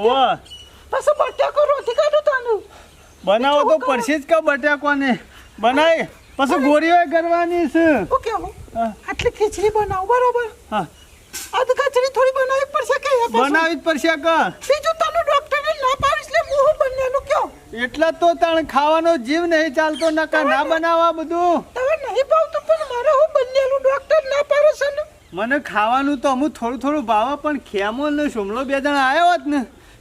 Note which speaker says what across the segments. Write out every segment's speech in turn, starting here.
Speaker 1: ઓવા
Speaker 2: પછી બટાકો રોટી કાઢો તાનું
Speaker 1: બનાવો તો પડશે જ કે બટાકોને. બનાય. પછી ગોળીઓ કરવાની છે.
Speaker 2: હા. આટલી ખીચડી બનાવ બરોબર?
Speaker 1: હા.
Speaker 2: આ તો ખીચડી થોડી બનાવી પડશે કે
Speaker 1: બનાવી જ પડશે કે?
Speaker 2: બીજું તને ડોક્ટરે ના પાડીશ લે હું બંનેનું કયો?
Speaker 1: એટલા તો તણ ખાવાનો જીવ નહીં ચાલતો નકા ના બનાવવા બધું.
Speaker 2: તમે નહીં ભાવતું પણ મારે હું બંનેનું ડોક્ટર ના પાડે છે ને?
Speaker 1: મને ખાવાનું તો અમુક થોડું થોડું ભાવે પણ ખેમો ને સુમલો બે જણ આવ્યો હોત ને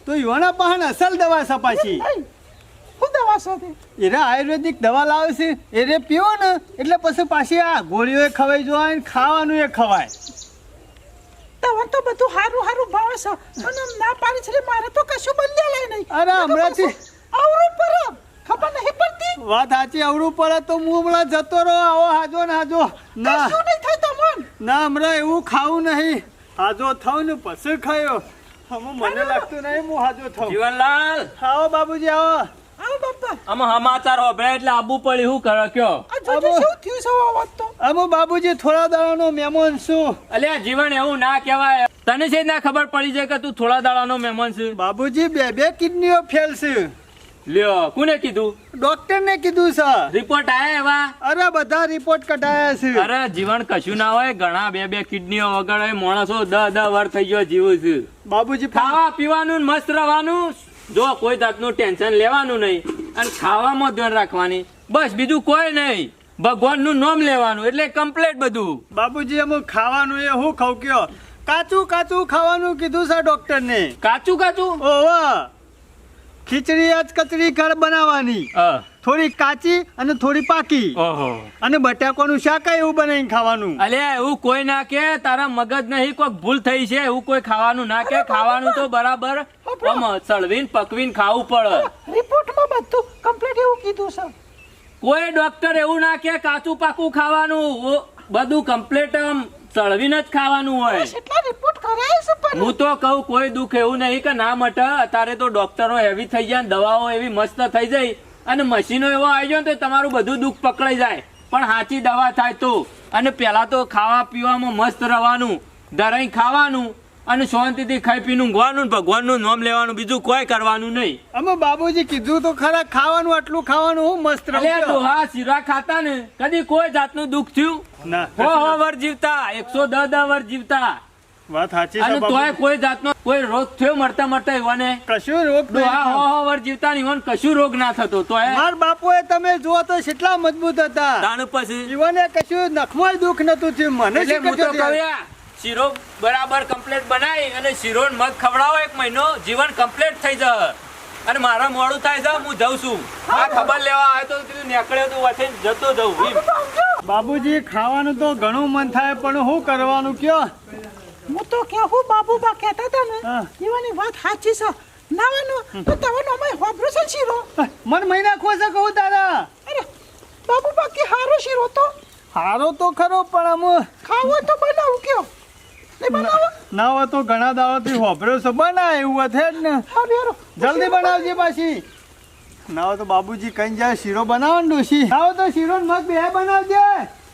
Speaker 1: તો યુવાના પાસે અસલ દવા સપાશી.
Speaker 2: શું દવા સાથે
Speaker 1: એરે આયુર્વેદિક દવા લાવે છે એરે પીવો ને એટલે પછી પાછી આ ગોળીઓ ખવાઈ જોવાય ને ખાવાનું એ ખવાય.
Speaker 2: દવા તો બધું હારું હારું ભાવે છે અને ના પાડી છે મારે તો કશું બંને લઈ નહીં.
Speaker 1: અરે હમણાંથી
Speaker 2: અવરું પર ખબર નહીં પડતી.
Speaker 1: વાત સાચી અવરું પડે તો હું હમણાં જતો રહો આવો હાજો ને હાજો. ના.
Speaker 2: શું નહીં થાય તમને
Speaker 1: ના હમણાં એવું ખાવું નહીં. હાજો થાવ ને પછી ખાયો. હમું મને લાગતું નહીં હું હાજો થઉં.
Speaker 3: જીવનલાલ!
Speaker 1: આવો બાબુજી આવો.
Speaker 2: આવો બાપા.
Speaker 3: આમાં સમાચાર હોભળ્યા એટલે આબુ પડી શું કરો કયો?
Speaker 2: આ શું થયું છે વાત તો?
Speaker 1: અમુ બાબુજી થોડા દાડાનો મહેમાન છું.
Speaker 3: અલ્યા જીવન એવું ના કહેવાય. તને છે ના ખબર પડી જાય કે તું થોડા દાડાનો મહેમાન છે?
Speaker 1: બાબુજી બે બે કિડનીઓ ફેલ છે.
Speaker 3: લ્યો કોને કીધું?
Speaker 1: ડોક્ટરને કીધું સર.
Speaker 3: રિપોર્ટ આયા એવા?
Speaker 1: અરે બધા રિપોર્ટ કઢાયા છે.
Speaker 3: અરે જીવન કશું ના હોય ઘણા બે બે કિડનીઓ વગર હોય માણસો દહ દહ વાર થઈ ગયો જીવું છે.
Speaker 1: બાબુજી
Speaker 3: ખાવા પીવાનું મસ્ત રહેવાનું? જો કોઈ જાતનું ટેન્શન લેવાનું નહીં. અને ખાવામાં ધ્યાન રાખવાની. બસ બીજું કોઈ નહીં. ભગવાનનું નામ લેવાનું એટલે કમ્પ્લીટ બધું.
Speaker 1: બાબુજી અમુક ખાવાનું એ હું ખાવ કયો? કાચું કાચું ખાવાનું કીધું સર ડોક્ટર ને
Speaker 3: કાચું કાચું?
Speaker 1: ઓવા ખીચડી જ કચરી ઘર બનાવવાની. થોડી કાચી અને થોડી પાકી. અને બટાકાનું શાક એવું બનાવીને ખાવાનું.
Speaker 3: અલે એવું કોઈ ના કે તારા મગજ નહીં કોઈ ભૂલ થઈ છે એવું કોઈ ખાવાનું ના કે. ખાવાનું તો બરાબર સળવીન પકવીન પકવીને ખાવું પડે.
Speaker 2: રિપોર્ટમાં બધું કમ્પ્લીટ એવું કીધું સર
Speaker 3: કોઈ ડોક્ટર એવું ના કે કાચું પાકું ખાવાનું. બધું કમ્પ્લીટ આમ સળવીને જ ખાવાનું હોય. હું તો કહું કોઈ દુઃખ એવું નહીં કે ના મટે. અત્યારે તો ડોક્ટરો હેવી થઈ જાય દવાઓ એવી મસ્ત થઈ જાય અને મશીનો એવો આવી જાય તો તમારું બધું દુઃખ પકડાઈ જાય. પણ સાચી દવા થાય તો. અને પેલા તો ખાવા પીવામાં મસ્ત રહેવાનું દરાઈ ખાવાનું અને શાંતિથી ખાઈ પીનું ઊંઘવાનું ભગવાનનું નામ લેવાનું બીજું કોઈ કરવાનું નહીં.
Speaker 1: અમે બાબુજી કીધું તો ખરા ખાવાનું આટલું ખાવાનું હું મસ્ત રહું
Speaker 3: ડોહા શીરા ખાતા ને? કદી કોઈ જાતનું દુઃખ થયું?
Speaker 1: ના.
Speaker 3: હો હો વર જીવતા. એકસો દસ દસ વર જીવતા.
Speaker 1: વાત સાચી
Speaker 3: અને તોય કોઈ જાતનો કોઈ રોગ થયો મરતા મરતા એવાને
Speaker 1: કશું રોગ
Speaker 3: ડોહા હો હો વર જીવતા ને કશું રોગ ના થતો તો
Speaker 1: માર બાપુએ તમે જુઓ તો કેટલા મજબૂત હતા.
Speaker 3: તાણ પછી
Speaker 1: જીવને કશું નખમાં દુઃખ નતું થયું મને
Speaker 3: એટલે હું તો શીરો બરાબર કમ્પ્લીટ બનાવી અને શીરો મગ ખવડાવો એક મહિનો જીવન કમ્પ્લીટ થઈ જશે. અને મારા મોડું થાય છે હું જઉં છું. આ ખબર લેવા આવ્યો તો કીધું નીકળ્યો તો વચ્ચે જતો જઉં.
Speaker 1: બાબુજી ખાવાનું તો ઘણું મન થાય પણ શું કરવાનું કયો?
Speaker 2: હું તો કે હું બાબુબા કહેતા હતા ને
Speaker 1: હા.
Speaker 2: એવાની વાત સાચી છે. નાવાનો તો તવાનો અમે હોબરો છે શીરો?
Speaker 1: મન મહિના ખોસે કહું તારા.
Speaker 2: અરે બાબુબા કે હારો શીરો તો?
Speaker 1: હારો તો ખરો પણ આમ
Speaker 2: ખાવો તો બનાવું કયો?
Speaker 1: ના હોય તો ઘણા દાવાથી હોભરો છે. બનાય એવું છે જ ને.
Speaker 2: હા
Speaker 1: જલ્દી બનાવજે પાછી. ના હોય તો બાબુજી કઈ જાય શીરો બનાવો ને ડોશી. ના હોય તો શીરો મગ બે બનાવજે.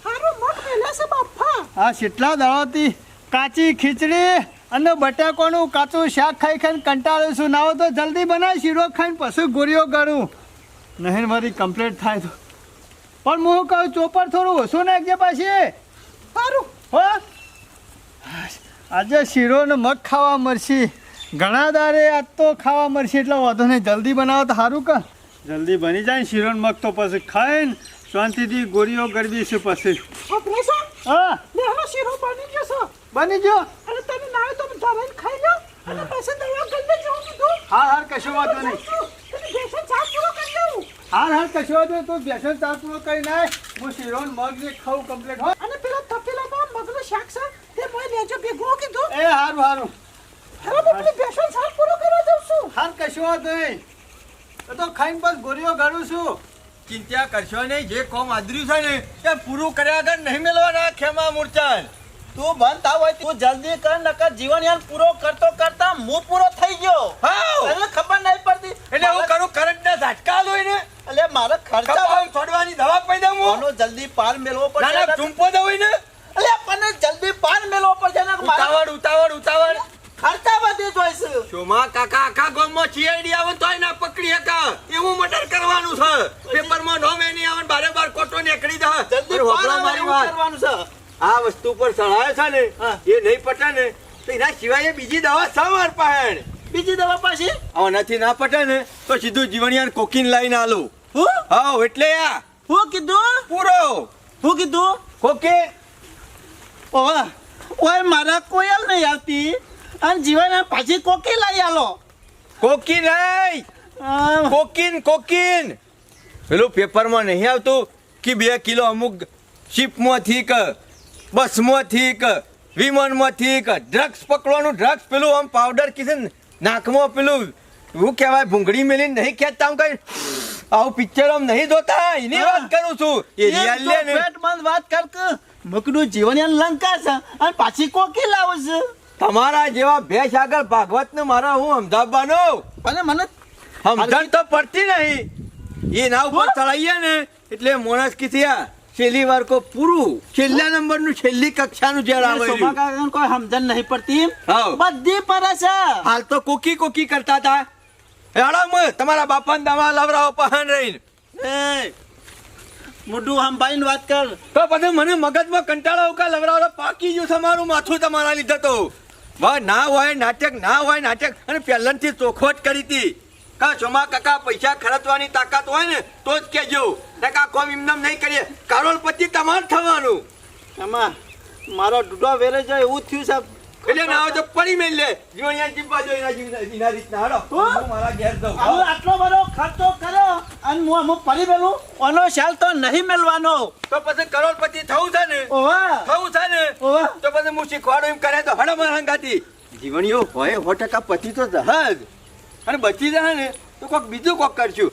Speaker 2: હારો મગ પહેલા છે બાપા.
Speaker 1: આ કેટલા દાવાથી કાચી ખીચડી અને બટાકાનું કાચું શાક ખાઈ ખાઈને કંટાળું છું ના હોય તો જલ્દી બનાવી શીરો ખાઈને પછી ગોળીઓ ગાળું. નહીં મારી કમ્પ્લીટ થાય તો. પણ હું કહું ચોપર થોડું ઓછું નાખજે પાછી.
Speaker 2: સારું.
Speaker 1: હો? આજે શીરો ને મગ ખાવા મળશે. ઘણા દારે આજ તો ખાવા મળશે એટલે વાંધો નહીં. જલ્દી બનાવો તો સારું કા. જલ્દી બની જાય ને શીરો મગ તો પછી ખાઈને શાંતિથી ગોળીઓ ગરબી છે પછી. હા.
Speaker 2: શીરો બની ગયો
Speaker 1: બની જો
Speaker 2: અરે તમે ના તો ધરાઈને ખાઈ લો. અને પછી દવા કરી દેજો હું
Speaker 1: હા કશો વાંધો નહીં.
Speaker 2: તમે બેસન સાફ પૂરો કરી દઉં.
Speaker 1: હાર હાર કશો વાંધો. તું બેસન ચા પૂરો કરી નાય હું શીરો ને મગ ને ખાઉં કમ્પ્લીટ હો.
Speaker 2: અને પેલા તપેલામાં મગનું શાક છે તે મોય લેજો ભેગું કીધું.
Speaker 1: એ હારું હારું.
Speaker 2: હવે હું પેલી બેસન સાફ પૂરો કરવા દઉં છું.
Speaker 1: હાર કશો વાંધો નહીં. તો ખાઈને બસ ગોરીઓ ગાળું છું.
Speaker 4: ચિંતા કરશો નહીં જે કોમ આદર્યું છે ને એ પૂરું કર્યા આગળ નહીં મેળવાના ખેમા મૂર્છન. તું બંધ થાવ હોય તું જલ્દી કર નકર જીવન યાર પૂરો કરતો કરતા હું પૂરો થઈ ગયો. તને ખબર નહીં પડતી.
Speaker 5: એટલે હું કરું કરંટ ના ઝટકા લો ને
Speaker 4: એટલે મારે ખર્ચા
Speaker 5: છોડવાની દવા પડી દઉં હું?
Speaker 4: જલ્દી પાર મેળવો
Speaker 5: પડે ના ચૂંપો દઉં ને
Speaker 4: એટલે આપણને જલ્દી પાર
Speaker 6: ઉતાવળ ઉતાવળ ઉતાવળ.
Speaker 4: ખર્ચા બધી જોઈશું.
Speaker 2: શોમા કાકા આખા ગામમાં CID આવે ને તોય ના પકડી હતા એવું મટર કરવાનું છે. પેપરમાં નોમ એની આવે બારે બાર કોટો નીકળી જાય
Speaker 4: જલ્દી પાર
Speaker 2: મારી
Speaker 4: કરવાનું છે.
Speaker 2: આ વસ્તુ પર ચડાયો છે ને એ નહીં પટે ને તો એના સિવાય બીજી દવા સવાર માર
Speaker 4: બીજી દવા પાછી?
Speaker 2: આનાથી ના પટે ને તો સીધું જીવણિયાન કોકીન લાઈને આલું.
Speaker 4: હું?
Speaker 2: એટલે આ.
Speaker 4: હું કીધું?
Speaker 2: પૂરો.
Speaker 4: હું કીધું?
Speaker 2: કોકે?
Speaker 4: ઓવા ઓય મારા કોયલ નહીં આવતી. અને જીવન પાછી કોકી લઈ આલો.
Speaker 2: કોકી નહીં. કોકીન કોકીન. પેલું પેપરમાં નહીં આવતું કે બે કિલો અમુક શિપમાંથી કે બસમાંથી કે વિમાનમાંથી કે ડ્રગ્સ પકડવાનું ડ્રગ્સ પેલું આમ પાવડર કીધે નાકમાં પેલું હું કહેવાય ભૂંગળી મેલી નહીં ખેંચતા આમ કઈ આવું પિક્ચર આમ નહીં જોતા. એની વાત કરું છું. એ
Speaker 4: એક
Speaker 2: રિયલ
Speaker 4: વાત કર મકડું જીવન એ લંકા છે અને પાછી કોકી લાવે છે?
Speaker 2: તમારા જેવા ભેંસ આગળ ભાગવત ને મારા હું અમદાવાદનો.
Speaker 4: અને મને
Speaker 2: સમજણ તો પડતી નહીં. એ ના ઉપર ચડાઈએ ને એટલે મોણસ કીધી કીધ્યા છેલ્લી વાર કો પૂરું. છેલ્લા નંબરનું છેલ્લી કક્ષાનું જ્યારે આવે
Speaker 4: સોમા કોઈ સમજણ નહીં પડતી. બધી પડે છે
Speaker 2: હાલ તો કોકી કોકી કરતા હતા. હેડો તમારા બાપાને દવા લવરાવો પહન રહીને.
Speaker 4: મોઢું મોઢું સંભાળીને વાત કર.
Speaker 2: તો પછી મને મગજમાં કંટાળો ઉકા લવરાવો પાકી ગયું તમારું માથું તમારા લીધે તો. વાહ ના હોય નાટક ના હોય નાટક. અને પહેલાંથી ચોખવટ કરી હતી. ચોમા કાકા પૈસા ખર્ચવાની તાકાત હોય ને તો જ કેજો ટકા કોમ ઇમનામ નહીં કરીએ. કરોડપતિ તમાર થવાનું.
Speaker 4: એમાં મારો ડૂડો વેરે જાય એવું થયું છે.
Speaker 2: એટલે ના તો પડી મેલ લે. જીવણિયા જીવવા જો એના જીવના એના રીતના. હાલો
Speaker 4: હું?
Speaker 2: હું મારા ઘેર જાઉં.
Speaker 4: હું આટલો બધો ખર્ચો કર્યો અને હું અમુક પડી મેલું. ઓનો શાલ તો નહીં મેળવાનો
Speaker 2: તો પછી કરોડપતિ થવું છે ને?
Speaker 4: ઓવા
Speaker 2: થવું છે ને?
Speaker 4: ઓવા
Speaker 2: તો પછી હું શીખવાડું એમ કરે તો હડો મારા હંગાતી જીવણીઓ હોય સો ટકા પતિ તો જહાજ અને બચી જાય ને તો કોક બીજું કોક કરશું.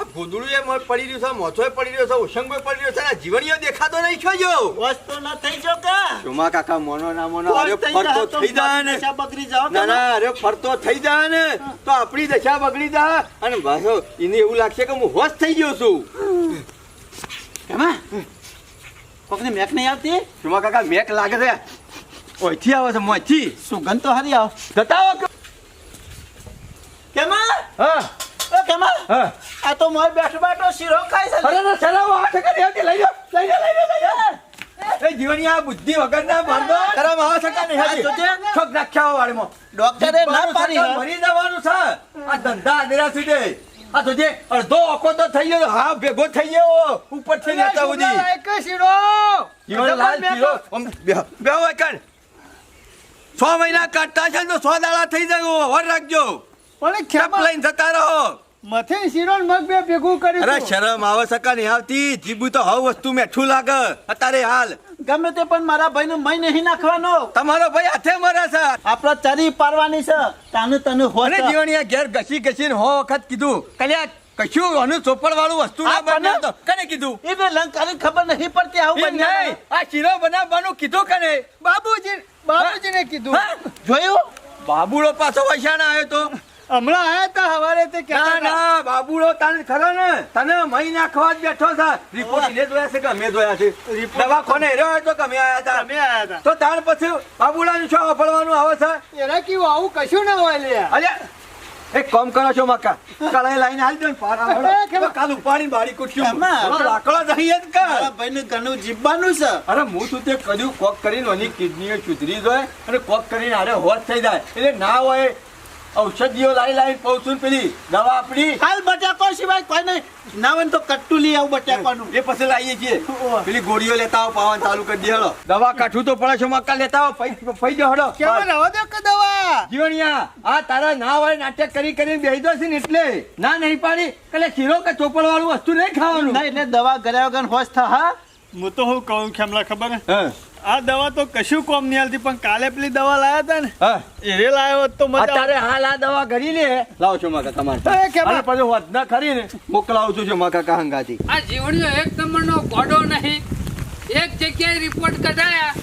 Speaker 2: આ ગોદડું એ પડી રહ્યું છે મોથો પડી રહ્યો છે ઓશંગો પડી રહ્યો છે જીવણીઓ દેખાતો નહીં છો જો?
Speaker 4: વસ્તુ ન થઈ જો કે.
Speaker 2: ચોમા કાકા મોનો ના મોનો અરે ફરતો થઈ જાય ને.
Speaker 4: દશા બગડી જાવ
Speaker 2: ના ના અરે ફરતો થઈ જાય ને. તો આપણી દશા બગડી જાય અને પાછો એને એવું લાગશે કે હું હોશ થઈ ગયો છું.
Speaker 4: કેમાં કોકને મેક નહીં આવતી?
Speaker 2: ચોમા કાકા મેક લાગે છે. ઓઈથી આવે છે મોઈથી
Speaker 4: સુગંધ તો હારી આવ.
Speaker 2: જતા આવો.
Speaker 4: કેમાં
Speaker 2: હા.
Speaker 4: એ કેમાં
Speaker 2: હા.
Speaker 4: આ તો મોય બેઠો બેઠો શીરો ખાય છે.
Speaker 2: અરે ના ચલાવો આ ટકા દેવતી લઈ જાઓ લઈ જાઓ લઈ જાઓ લઈ જાઓ એ જીવની આ બુદ્ધિ વગર ના મારતો ખરાબ આવા નહીં
Speaker 4: જોજે.
Speaker 2: હાજી છોક નાખ્યા વાળીમાં.
Speaker 4: ડોક્ટરે ના પાડી
Speaker 2: મરી જવાનું છે. આ ધંધા અંધેરા સુધી. આ તો જે અડધો ઓકો તો થઈ ગયો હા ભેગો થઈ ગયો ઉપરથી નેતા સુધી જીવન લાલ પીરો આમ બે- બે છ મહિના કાઢતા છે તો સો દાડા થઈ જાય વર રાખજો.
Speaker 1: પણ
Speaker 2: ચપ લઈને જતા રહો.
Speaker 1: મથે શીરો ને મગ બે ભેગું કર્યું
Speaker 2: અરે શરમ આવે સકા નહીં આવતી? જીબુ તો હવ વસ્તુ મેઠું લાગે. અત્યારે હાલ.
Speaker 4: ગમે તે પણ મારા ભાઈને મય નહીં નાખવાનો.
Speaker 2: તમારો ભાઈ હાથે મરે છે.
Speaker 4: આપડે ચરી પાડવાની છે. તાનું તને
Speaker 2: અને
Speaker 4: હોત
Speaker 2: જીવણીયા ઘેર ઘસી ઘસીને હો વખત કીધું. કલ્યા કશું આનું ચોપડ વાળું વસ્તુ ના
Speaker 4: બને-
Speaker 2: તો કને કીધું?
Speaker 4: એ બે લંકાની ખબર નહીં પડતી આવું બને
Speaker 2: આ શીરો બનાવવાનું કીધું કને?
Speaker 1: બાબુજી બાબુજીને કીધું?
Speaker 4: જોયું?
Speaker 2: બાબુડો પાછો વૈશાણા આવ્યો તો.
Speaker 1: હમણાં આયા તા હવારે તે
Speaker 2: ના ના બાબુડો તને ખરો ને? તને મહી નાખવા જ બેઠો છે. રિપોર્ટ એને જોયા છે કે અમે જોયા છે? દવાખાને હેર્યો હોય તો કે અમે આયા તા?
Speaker 1: અમે આયા તા.
Speaker 2: તો તાર પછી બાબુડાનું શું વાપરવાનું આવે છે?
Speaker 1: એના કેવું આવું કશું ના હોય લે.
Speaker 2: અરે એક કામ કરો છો મકા કળાઈ લાઈને હાલ દો ને પાર આવો.
Speaker 1: એ કેમ?
Speaker 2: તો કાલ ઉપાડી બારી કુટ્યું? લાકડો જઈએ જ
Speaker 4: મારા ભાઈને ઘણું જીવવાનું છે.
Speaker 2: અરે હું તું તે કર્યું કોક કરીને ઓની કિડનીઓ સુધરી જાય અને કોક કરીને અરે હોશ થઈ જાય. એટલે ના હોય ઔષધિઓ લાઈ લાઈ પહોંચું પેલી દવા આપણી.
Speaker 4: હાલ બટાકો સિવાય કોઈ નહીં. ના હોય તો કટ્ટુ લઈ આવું બટાકાનું.
Speaker 2: એ પછી લાવીએ છીએ. પેલી ગોળીઓ લેતા આવો પાવન ચાલુ કરી દે હળો. દવા કાઠું તો પડે છે મક્કા લેતા આવો ફઈ જો હળો.
Speaker 1: કેમ રહો દો કે દવા?
Speaker 2: જીવણિયા આ તારા ના હોય નાટક કરી કરીને બેહી દો છે ને એટલે. ના નહીં પાડી એટલે ખીરો કે ચોપડ વાળું વસ્તુ નહીં ખાવાનું.
Speaker 4: ના એટલે દવા કર્યા વગર હોશ થા હા?
Speaker 1: હું તો હું કહું ખેમલા ખબર હે? આ દવા તો કશું કોમ નહીં હાલતી પણ કાલે પેલી દવા લાયા હતા ને.
Speaker 2: હા.
Speaker 1: એ લાયો તો મજા
Speaker 2: અત્યારે હાલ આ દવા કરી લે. લાવ છો માકા તમારે.
Speaker 1: એ કેમ?
Speaker 2: અને વાત વધના ખરી ને મોકલાવું છું માકા કાહંગાથી
Speaker 7: આ જીવણીઓ એક નંબરનો ગોડો નહીં. એક જગ્યાએ રિપોર્ટ કઢાયા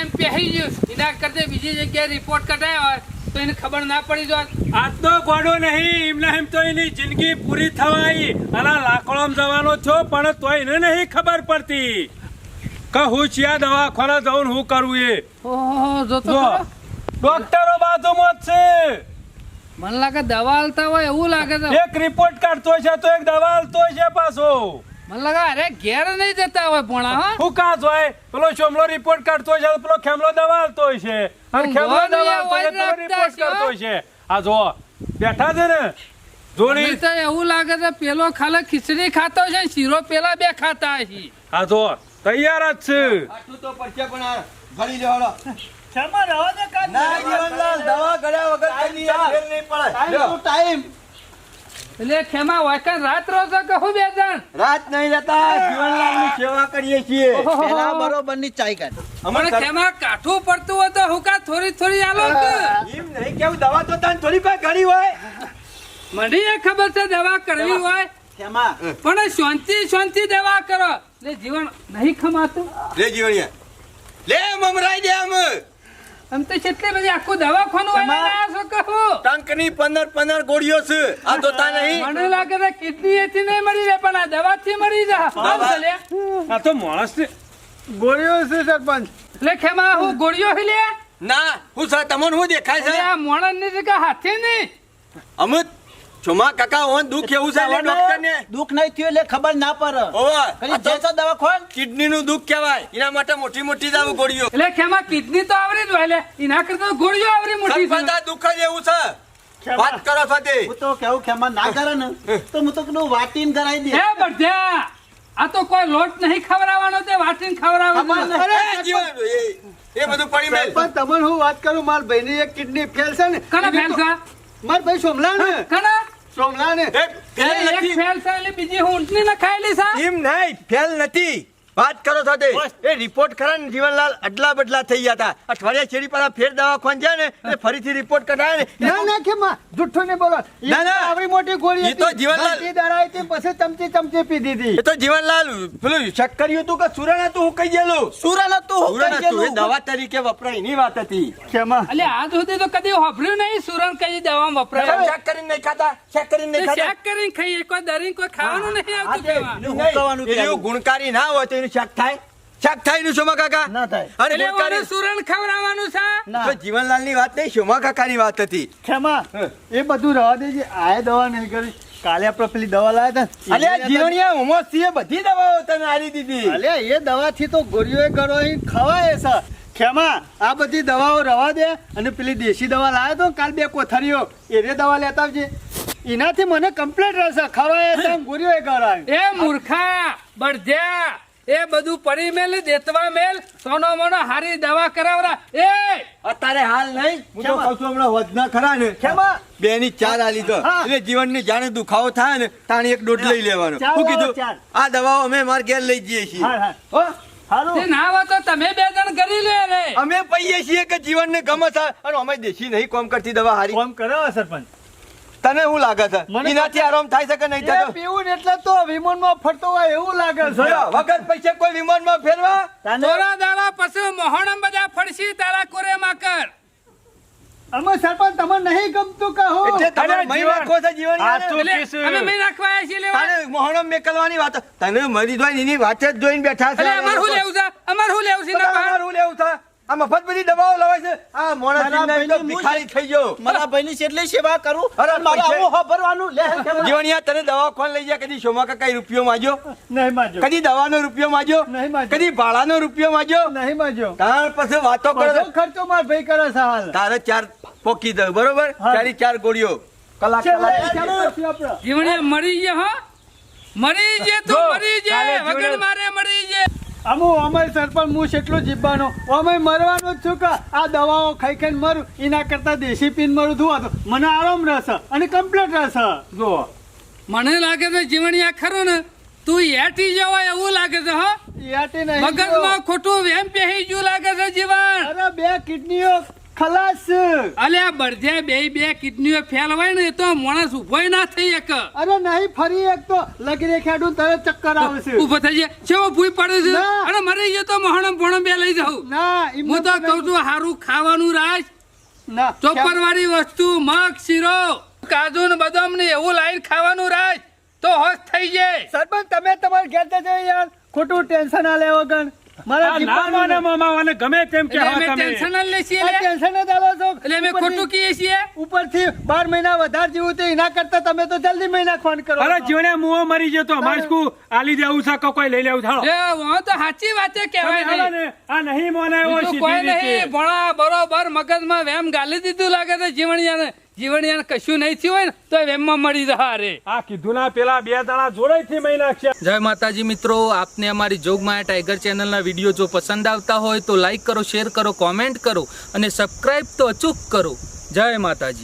Speaker 7: એમ પહેરી ગયું. એના કરતા બીજી જગ્યાએ રિપોર્ટ કઢાયા હોય તો એને ખબર ના પડી જોત.
Speaker 8: આ તો ગોડો નહીં એમને એમ તો એની જિંદગી પૂરી થવાઈ. અને લાકડોમ જવાનો છો પણ તો એને નહીં ખબર પડતી. કે હું ચિયા દવાખાના હું કરું એ. ડોક્ટરો બાજુમાં જ છે.
Speaker 7: મને લાગે દવા આલતા હોય એવું લાગે છે.
Speaker 8: એક રિપોર્ટ કાઢતો છે તો એક દવા આલતો છે પાછો.
Speaker 7: મને લાગે અરે ઘેર નહીં જતા હોય પણ હા.
Speaker 8: હું કાં હોય? પેલો ચોમલો રિપોર્ટ કાઢતો છે પેલો ખેમલો દવા આલતો છે. અને ખેમલો દવા
Speaker 7: નહીં
Speaker 8: આલતો છે પેલો રિપોર્ટ કાઢતો છે. આ જો બેઠા છે ને? જોડી.
Speaker 7: તો એવું લાગે છે પેલો ખાલે ખીચડી ખાતો છે શીરો પેલા બે ખાતા છે
Speaker 8: આ જો તૈયાર જ છે.
Speaker 2: આટલું તો પડશે પણ આ ભરી લેવાડો
Speaker 1: ક્ષમા રહો ને કાં
Speaker 2: ના જીવનલાલ દવા ગળ્યા વગર આ ફેર નહીં પડે.
Speaker 1: ટાઈમ. To time.
Speaker 7: એટલે ખેમા વાયકન રાત રહો છો કે હું બે જણ?
Speaker 2: રાત નહીં રહેતા જીવનલાલની સેવા કરીએ છીએ.
Speaker 1: પેલા બરોબરની ચાય કાઢ.
Speaker 2: અમારે
Speaker 7: પણ ખેમા કાઠું પડતું હોય તો હું કા થોડી થોડી આલો
Speaker 2: એમ નહીં કેવું દવા તો તને થોડી કોઈ ઘડી હોય.
Speaker 7: મને એ ખબર છે દવા કરવી હોય.
Speaker 1: ખેમા.
Speaker 7: પણ શાંતિ શાંતિ દવા કરો. એટલે જીવન નહીં ખમાતું?
Speaker 2: લે જીવણિયા લે મમરાઈ દે આમ.
Speaker 7: આમ તો કેટલી બધી આખું દવાખાનું વાળા છો કહો.
Speaker 2: ટંકની પંદર પંદર ગોળીઓ છે. આ તો તા નહીં.
Speaker 7: મને લાગે છે કિડની એથી નહીં મળી રહે પણ આ દવાથી મળી જા. લે.
Speaker 8: આ તો માણસ ને
Speaker 1: ગોળીઓ છે સરપંચ.
Speaker 7: એટલે ખેમા હું ગોળીઓ હી લે?
Speaker 2: ના હું સા તમને હું દેખાય છે?
Speaker 7: આ મોણનની જગ્યા હાથી ની
Speaker 2: અમુક ચોમા કાકા ઓન દુખ એવું છે હવે ડોક્ટર ને
Speaker 1: દુખ નહીં થયું એટલે ખબર ના પર
Speaker 2: ઓવા
Speaker 1: કદી જેસા દવા ખોલ
Speaker 2: કિડની નું દુખ કહેવાય. એના માટે મોટી મોટી દવા ગોળીઓ.
Speaker 7: એટલે કેમાં કિડની તો આવરી જ વાલે એના કરતા ગોળીઓ આવરી મોટી છે.
Speaker 2: બધા આ જ એવું છે. વાત કરો સાથે.
Speaker 1: હું તો કેવું ખેમા ના કરે ને તો હું તો કીધું વાટીન કરાઈ દે.
Speaker 7: હે બઢિયા આ તો કોઈ લોટ નહીં ખવડાવવાનો તે વાટીન ખવરાવવાનો
Speaker 1: અરે
Speaker 2: એ જીવન એ- એ બધું પડી મેલ.
Speaker 1: પણ તમને હું વાત કરું માર ભાઈની એક કિડની ફેલ છે ને.
Speaker 7: કના ફેલ છે?
Speaker 1: માર ભાઈ સોમલા ને.
Speaker 7: કના?
Speaker 1: સોમલા ને
Speaker 2: ફેલ નથી.
Speaker 7: ફેલ છે એટલે બીજી ઊંટની નખાયેલી છે?
Speaker 2: એમ નહીં ફેલ નથી. વાત કરો સાથે એ રિપોર્ટ ખરા ને જીવનલાલ અડલા બદલા થઈ ગયા હતા અઠવાડિયા છેડી પાછા ફેર દવાખાન જાય ને ફરીથી રિપોર્ટ કઢાય ને.
Speaker 1: ના ના કે માં જુઠ્ઠો ને બોલો
Speaker 2: ના, ના.
Speaker 1: આવડી મોટી ગોળી
Speaker 2: એ તો જીવનલાલ-
Speaker 1: એ દળાઈ હતી પછી ચમચી ચમચી પીધી હતી.
Speaker 2: એ તો જીવનલાલ પેલું શક્કર્યું હતું કે સુરણ હતું હું કહી ગયેલું?
Speaker 1: સુરણ હતું હું
Speaker 2: સુરણ
Speaker 1: કહી
Speaker 2: હતું એ
Speaker 1: ગયેલું.
Speaker 2: દવા તરીકે વપરાય એની વાત હતી.
Speaker 1: ખેમા
Speaker 7: એટલે આજ સુધી તો કદી વાપર્યું નહીં સુરણ કઈ દવા વપરાય.
Speaker 2: ચેક કરીને નહીં ખાતા? ચેક કરીને નહીં ખાતા?
Speaker 7: શેક કરીને ખાઈએ કોઈ દરી કોઈ ખાવાનું નહીં આવતું
Speaker 1: કહેવાનું
Speaker 2: ગુણકારી ના હોય તો એનું શાક થાય? શક થાયનું શોમા કાકા?
Speaker 1: ના થાય.
Speaker 2: અને
Speaker 7: એટલે સુરણ ખવડાવવાનું છે?
Speaker 2: તો જીવનલાલની વાત નહીં શોમા કાકા ની વાત હતી.
Speaker 1: ક્ષમા એ બધું રહેવા દેજે. આ દવા નહીં કરી. કાલે આપણે પેલી દવા લાવ્યા હતા
Speaker 2: અલે જીવણિયા ઉમસ એ બધી દવાઓ તને આલી દીધી.
Speaker 1: અલે એ દવાથી તો ગોળીઓ ગળો ખવાય છે. ખેમા આ બધી દવાઓ રવા દે. અને પેલી દેશી દવા લાવ્યો તો કાલ બે કોથરીઓ એને દવા લેતા આવજે. એનાથી મને કમ્પ્લેટ રહેશે. ખવાય ગોરીઓ ગોળીઓ ગળાય.
Speaker 7: એ મૂર્ખા બળધ્યા એ બધું પડી મેલ દેતવા મેલ સોનો મોનો હારી દવા કરાવરા. એ!
Speaker 2: અત્યારે હાલ નહીં. હું તો કહું છું હમણાં વધના ખરા ને.
Speaker 1: કેમાં
Speaker 2: બે ની ચાર આલી તો. એટલે જીવનની જાણે દુખાવો થાય ને તાણી એક દોઢ લઈ લેવાનો. શું કીધું આ દવાઓ અમે માર ઘેર લઈ જઈએ છીએ.
Speaker 1: હા હા. હો
Speaker 7: ના તો તમે બે જણ કરી લે રે.
Speaker 2: અમે પહીએ છીએ કે જીવન ને ગમે છે અને અમે દેશી નહીં કોમ કરતી દવા હારી.
Speaker 1: કોમ કરો સરપંચ.
Speaker 2: તને શું લાગે છે? એનાથી આરામ થાય છે કે નહીં? થતો
Speaker 1: પીવું ને એટલે તો વિમાનમાં ફરતો હોય એવું લાગે છે.
Speaker 2: વગર પૈસે કોઈ વિમાનમાં ફેરવા?
Speaker 7: તોરા દાડા પછી મોહણમ બધા ફડશી તારા કોરે. માકર
Speaker 1: અમે સરપંચ તમને નહીં ગમતું કહો.
Speaker 2: એટલે તમે મહી
Speaker 8: જીવન.
Speaker 2: નાખો છો જીવન.
Speaker 7: અમે મેં નાખવા આવ્યા છીએ લેવા.
Speaker 2: તારે મોહણમ મેકલવાની વાત તને મરી જોઈ એની વાત જ જોઈને બેઠા છે.
Speaker 7: અમાર શું લેવું છે? અમાર શું લેવું છે?
Speaker 2: બધા હું લેવું છે? આ મફત બધી દવાઓ લવાય છે. આ
Speaker 1: મોણા
Speaker 2: ભિખારી થઈ ગયો
Speaker 1: મારા ભાઈની કેટલી સેવા કરું
Speaker 2: અરે
Speaker 1: મારા આવું વાપરવાનું લે
Speaker 2: જીવણિયા તને દવા કોણ લઈ જાય? કદી શોમા કાકા રૂપિયો માગ્યો?
Speaker 1: નહીં માજો
Speaker 2: કદી દવાનો રૂપિયો માગ્યો?
Speaker 1: નહીં માગ્યો.
Speaker 2: કદી ભાડાનો રૂપિયો માગ્યો?
Speaker 1: નહીં માજો
Speaker 2: તાર પાસે વાતો કરો.
Speaker 1: ખર્ચો માર ભાઈ કરે છે હાલ.
Speaker 2: તારે ચાર પોકી દઉં બરોબર. ચારી ચાર ગોળીઓ. કલાક
Speaker 1: છેલ્લે
Speaker 2: કલાક
Speaker 1: ચાલો નથી
Speaker 7: મરી ગયા હો? મરી જે તું મરી જે વગર મારે મરી જે
Speaker 1: અમુ અમારી સરપંચ હું એટલો જીવવાનો અમે મરવાનો જ છું કે? આ દવાઓ ખાઈ ખાઈને મરું. એના કરતા દેશી પીન મરું. ધુવા તો. મને આરામ રહેશે અને કમ્પ્લીટ રહેશે. જો
Speaker 7: મને લાગે છે જીવણિયા ખરો ને. તું યાટી જવાય એવું લાગે છે હો.
Speaker 1: યાટી નહીં
Speaker 7: મગજમાં ખોટું વેમ પહેરી ગયું લાગે છે જીવન.
Speaker 1: અરે બે કિડનીઓ ખલાસ. અલે
Speaker 7: અલ્યા બળજે બે બે કિડનીઓ ફેલ હોય ને તો માણસ ઉભોય ના થઈ એક.
Speaker 1: અરે નહીં ફરી એક તો લગી રેખાડું તરત ચક્કર આવશે.
Speaker 7: ઊભો થઈ જાય. છેવો ભૂઈ પડે છે. અને મરી ગયો તો મોહણમ ભણમ બે લઈ જાઉં.
Speaker 1: ના
Speaker 7: હું તો કહું છું હારું ખાવાનું રાજ.
Speaker 1: ના
Speaker 7: ચોપર વાળી વસ્તુ મગ શીરો કાજુ ને બદામ ને એવું લાઈન ખાવાનું રાજ. તો હોશ થઈ જાય.
Speaker 1: સરપંચ તમે તમારે ઘેર જજો યાર. ખોટું ટેન્શન આ લેવો ગણ મારા
Speaker 8: મામાવાને ગમે તેમ
Speaker 7: એટલે
Speaker 8: તમે.
Speaker 7: ટેન્શન જ લઈએ છીએ
Speaker 1: ટેન્શન જ આલો છો.
Speaker 7: એટલે અમે ખોટું કહીએ છીએ?
Speaker 1: ઉપરથી બાર મહિના વધારે જીવું તો એના કરતા તમે તો જલ્દી મહિના ફોન કરો.
Speaker 8: અરે જીવને મુઓ મરી જતો અમારે શું આલી દેવું છે કે કોઈ લઈ લેવું થાળો
Speaker 7: તો સાચી વાત કહેવાય નહીં.
Speaker 8: ને, આ નહીં મોને એવો સીધી
Speaker 7: કોઈ નહીં ભણા બરોબર મગજમાં વેમ ગાલી દીધું લાગે છે જીવણિયાને. જીવણિયાને કશું નહીં થયું હોય ને તો એમમાં મળી રહા રે
Speaker 8: આ કીધું ના પેલા બે દાણા જોડેથી મહી નાખ્યા.
Speaker 7: જય માતાજી મિત્રો આપને અમારી જોગમાયા ટાઈગર ચેનલના વીડિયો જો પસંદ આવતા હોય તો લાઈક કરો શેર કરો કોમેન્ટ કરો અને સબસ્ક્રાઈબ તો અચૂક કરો. જય માતાજી.